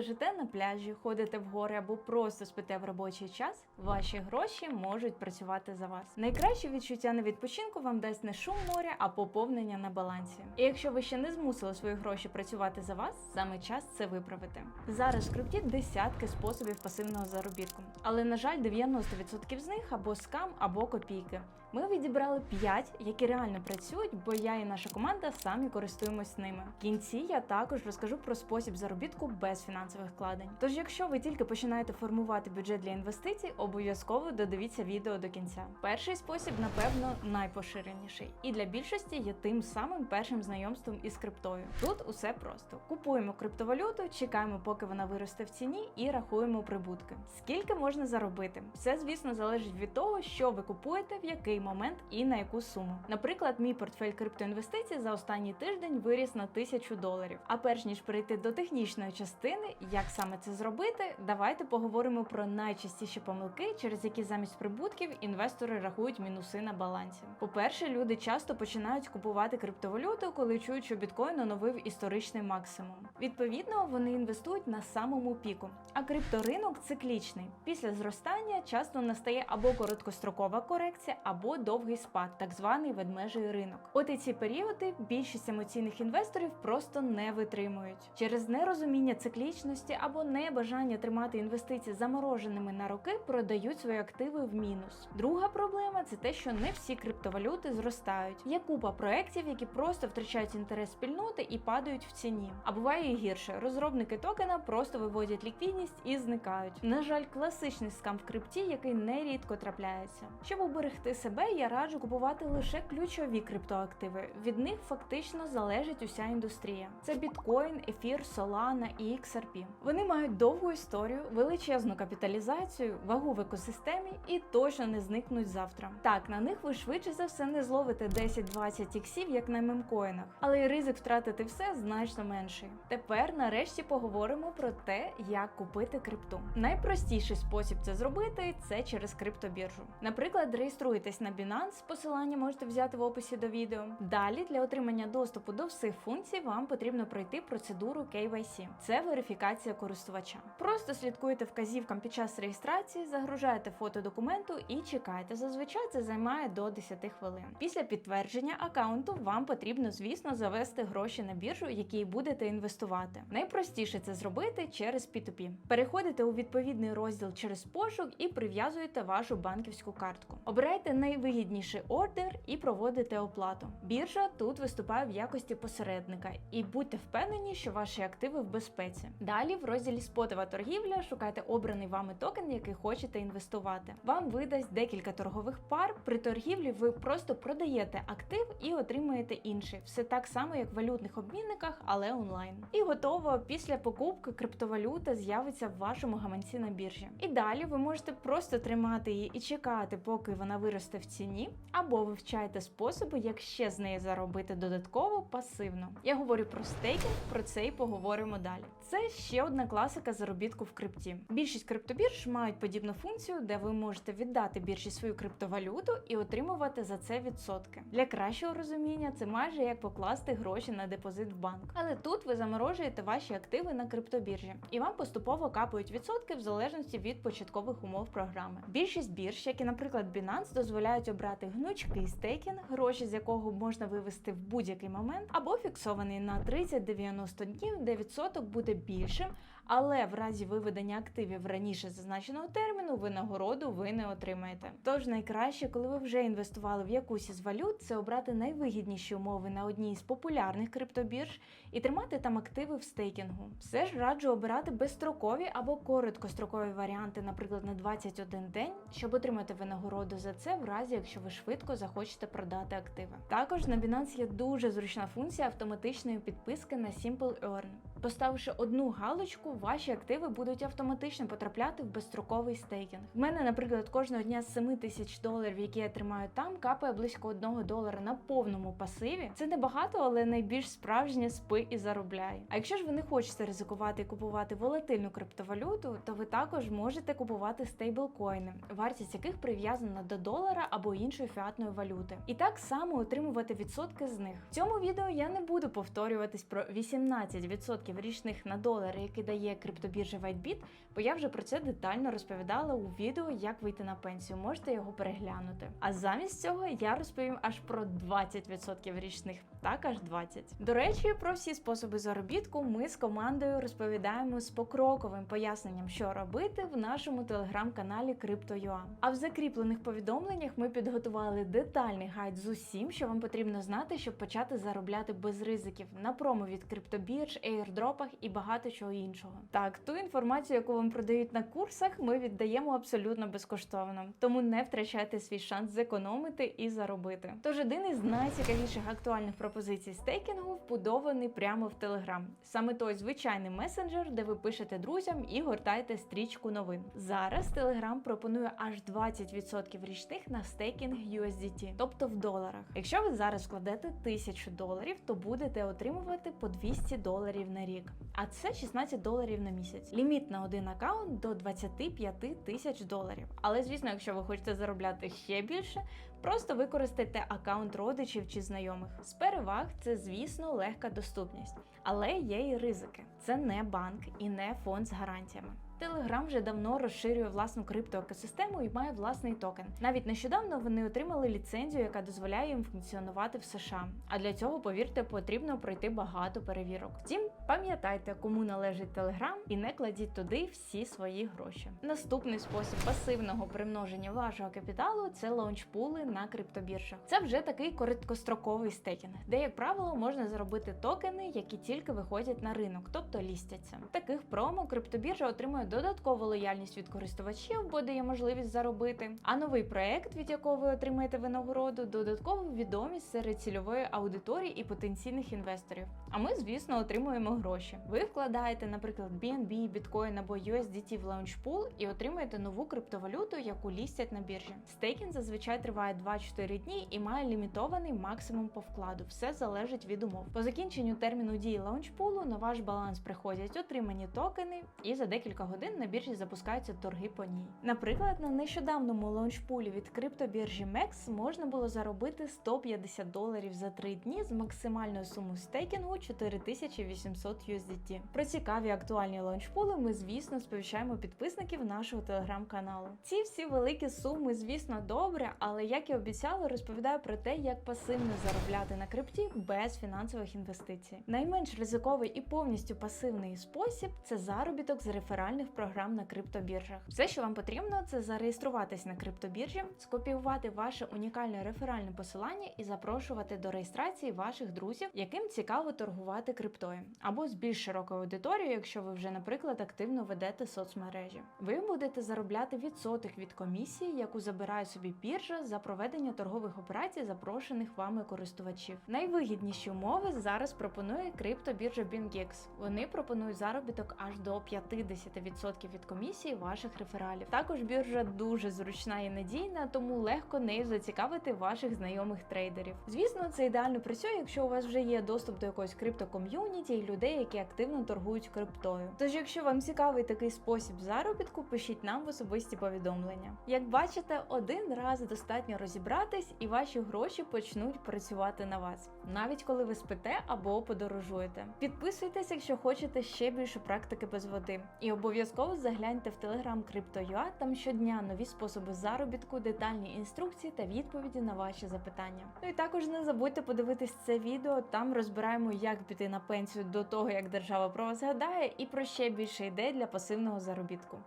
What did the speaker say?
лежите на пляжі, ходите в гори або просто спите в робочий час, ваші гроші можуть працювати за вас. Найкраще відчуття на відпочинку вам дасть не шум моря, а поповнення на балансі. І якщо ви ще не змусили свої гроші працювати за вас, саме час це виправити. Зараз в крипті десятки способів пасивного заробітку, але на жаль, 90% з них або скам, або копійки. Ми відібрали 5, які реально працюють, бо я і наша команда самі користуємось ними. В кінці я також розкажу про спосіб заробітку без фінансових вкладень. Тож, якщо ви тільки починаєте формувати бюджет для інвестицій, обов'язково додивіться відео до кінця. Перший спосіб, напевно, найпоширеніший, і для більшості є тим самим першим знайомством із криптою. Тут усе просто: купуємо криптовалюту, чекаємо, поки вона виросте в ціні, і рахуємо прибутки. Скільки можна заробити? Все, звісно, залежить від того, що ви купуєте, в який момент і на яку суму. Наприклад, мій портфель криптоінвестицій за останній тиждень виріс на тисячу доларів. А перш ніж перейти до технічної частини, як саме це зробити, давайте поговоримо про найчастіші помилки, через які замість прибутків інвестори рахують мінуси на балансі. По-перше, люди часто починають купувати криптовалюту, коли чують, що біткоін оновив історичний максимум. Відповідно, вони інвестують на самому піку. А крипторинок циклічний. Після зростання часто настає або короткострокова корекція, або довгий спад, так званий ведмежий ринок. От і ці періоди більшість емоційних інвесторів просто не витримують через нерозуміння циклічності або небажання тримати інвестиції замороженими на роки, продають свої активи в мінус. Друга проблема це те, що не всі криптовалюти зростають. Є купа проєктів, які просто втрачають інтерес спільноти і падають в ціні. А буває і гірше. Розробники токена просто виводять ліквідність і зникають. На жаль, класичний скам в крипті, який нерідко трапляється. Щоб уберегти себе, я раджу купувати лише ключові криптоактиви. Від них фактично залежить уся індустрія. Це біткоін, ефір, Solana і XRP. Вони мають довгу історію, величезну капіталізацію, вагу в екосистемі і точно не зникнуть завтра. Так, на них ви швидше за все не зловите 10-20 іксів, як на мемкоїнах, але й ризик втратити все значно менший. Тепер нарешті поговоримо про те, як купити крипту. Найпростіший спосіб це зробити це через криптобіржу. Наприклад, реєструєтесь на Binance, посилання можете взяти в описі до відео. Далі для отримання доступу до всіх функцій вам потрібно пройти процедуру KYC. Це верифікація користувача. Просто слідкуєте вказівкам під час реєстрації, загружаєте фото документу і чекаєте. Зазвичай це займає до 10 хвилин. Після підтвердження аккаунту вам потрібно, звісно, завести гроші на біржу, які будете інвестувати. Найпростіше це зробити через P2P. Переходите у відповідний розділ через пошук і прив'язуєте вашу банківську картку. Обирайте найвигідніший ордер і проводите оплату. Біржа тут виступає в якості посередника, і будьте впевнені, що ваші активи в безпеці. Далі в розділі спотова торгівля шукайте обраний вами токен, який хочете інвестувати. Вам видасть декілька торгових пар. При торгівлі ви просто продаєте актив і отримуєте інший. Все так само, як в валютних обмінниках, але онлайн. І готово. Після покупки криптовалюта з'явиться в вашому гаманці на біржі. І далі ви можете просто тримати її і чекати, поки вона виросте в ціні, або вивчаєте способи, як ще з неї заробити додатково пасивно. Я говорю про стейкінг, про це і поговоримо далі. Це ще одна класика заробітку в крипті. Більшість криптобірж мають подібну функцію, де ви можете віддати біржі свою криптовалюту і отримувати за це відсотки. Для кращого розуміння це майже як покласти гроші на депозит в банк. Але тут ви заморожуєте ваші активи на криптобіржі, і вам поступово капають відсотки в залежності від початкових умов програми. Більшість бірж, як і, наприклад, Binance, дозволяють обрати гнучкий стейкінг, гроші з якого можна вивести в будь-який момент, або фіксований на 30-90 днів, де відсоток буде більшим, але в разі виведення активів раніше зазначеного терміну винагороду ви не отримаєте. Тож найкраще, коли ви вже інвестували в якусь із валют, це обрати найвигідніші умови на одній з популярних криптобірж і тримати там активи в стейкінгу. Все ж раджу обирати безстрокові або короткострокові варіанти, наприклад, на 21 день, щоб отримати винагороду за це, в разі якщо ви швидко захочете продати активи. Також на Binance є дуже зручна функція автоматичної підписки на Simple Earn. Поставивши одну галочку, ваші активи будуть автоматично потрапляти в безстроковий стейкінг. В мене, наприклад, кожного дня з 7 тисяч доларів, які я тримаю там, капає близько 1 долара на повному пасиві. Це небагато, але найбільш справжнє спи і заробляє. А якщо ж ви не хочете ризикувати і купувати волатильну криптовалюту, то ви також можете купувати стейблкоїни, вартість яких прив'язана до долара або іншої фіатної валюти, і так само отримувати відсотки з них. В цьому відео я не буду повторюватись про 18% 20% річних на долари, які дає криптобіржа WhiteBit, бо я вже про це детально розповідала у відео, як вийти на пенсію. Можете його переглянути. А замість цього я розповім аж про 20% річних, так аж 20. До речі, про всі способи заробітку ми з командою розповідаємо з покроковим поясненням, що робити в нашому телеграм-каналі Crypto.ua. А в закріплених повідомленнях ми підготували детальний гайд з усім, що вам потрібно знати, щоб почати заробляти без ризиків на промо від криптобірж, ейрдропах і багато чого іншого. Так, ту інформацію, яку вам продають на курсах, ми віддаємо абсолютно безкоштовно, тому не втрачайте свій шанс зекономити і заробити. Тож один із найцікавіших актуальних пропозицій стейкінгу вбудований прямо в Telegram. Саме той звичайний месенджер, де ви пишете друзям і гортаєте стрічку новин. Зараз Telegram пропонує аж 20% річних на стейкінг USDT, тобто в доларах. Якщо ви зараз вкладете 1000 доларів, то будете отримувати по 200 доларів на рік, а це 16 доларів на місяць. Ліміт на один аккаунт до 25 тисяч доларів. Але звісно, якщо ви хочете заробляти ще більше, Просто використайте аккаунт родичів чи знайомих. З переваг це, звісно, легка доступність, але є і ризики. Це не банк і не фонд з гарантіями. Telegram вже давно розширює власну криптоекосистему і має власний токен. Навіть нещодавно вони отримали ліцензію, яка дозволяє їм функціонувати в США. А для цього, повірте, потрібно пройти багато перевірок. Втім, пам'ятайте, кому належить Telegram і не кладіть туди всі свої гроші. Наступний спосіб пасивного примноження вашого капіталу це лаунчпули на криптобіржах. Це вже такий короткостроковий стейкінг, де, як правило, можна заробити токени, які тільки виходять на ринок, тобто лістяться. Таких промо криптобіржа отримує додаткову лояльність від користувачів, бо дає можливість заробити. А новий проект, від якого ви отримаєте винагороду, додаткову відомість серед цільової аудиторії і потенційних інвесторів. А ми, звісно, отримуємо гроші. Ви вкладаєте, наприклад, BNB, біткоін або USDT в лаунчпул і отримуєте нову криптовалюту, яку лістять на біржі. Стейкінг зазвичай триває 2-4 дні і має лімітований максимум по вкладу. Все залежить від умов. По закінченню терміну дії лаунчпулу на ваш баланс приходять отримані токени, і за декілька годин на біржі запускаються торги по ній. Наприклад, на нещодавному лаунчпулі від криптобіржі MEX можна було заробити 150 доларів за 3 дні з максимальною сумою стейкінгу 4800 USDT. Про цікаві актуальні лаунчпули ми, звісно, сповіщаємо підписників нашого телеграм-каналу. Ці всі великі суми, звісно, добре, але як і обіцяла, розповідаю про те, як пасивно заробляти на крипті без фінансових інвестицій. Найменш ризиковий і повністю пасивний спосіб це заробіток з реферальних програм на криптобіржах. Все, що вам потрібно, це зареєструватись на криптобіржі, скопіювати ваше унікальне реферальне посилання і запрошувати до реєстрації ваших друзів, яким цікаво торгувати криптою, або з більш широкою аудиторією, якщо ви вже, наприклад, активно ведете соцмережі. Ви будете заробляти відсоток від комісії, яку забирає собі біржа за проведення торгових операцій запрошених вами користувачів. Найвигідніші умови зараз пропонує криптобіржа BingX. Вони пропонують заробіток аж до 50% від комісії ваших рефералів. Також біржа дуже зручна і надійна, тому легко нею зацікавити ваших знайомих трейдерів. Звісно, це ідеально працює, якщо у вас вже є доступ до якогось криптоком'юніті і людей, які активно торгують криптою. Тож, якщо вам цікавий такий спосіб заробітку, пишіть нам в особисті повідомлення. Як бачите, один раз достатньо розібратись, і ваші гроші почнуть працювати на вас, навіть коли ви спите або подорожуєте. Підписуйтесь, якщо хочете ще більше практики без води. І обов'язково загляньте в телеграм Crypto.ua, там щодня нові способи заробітку, детальні інструкції та відповіді на ваші запитання. Ну і також не забудьте подивитись це відео. Там розбираємо, як піти на пенсію до того, як держава про вас згадає, і про ще більше ідей для пасивного заробітку.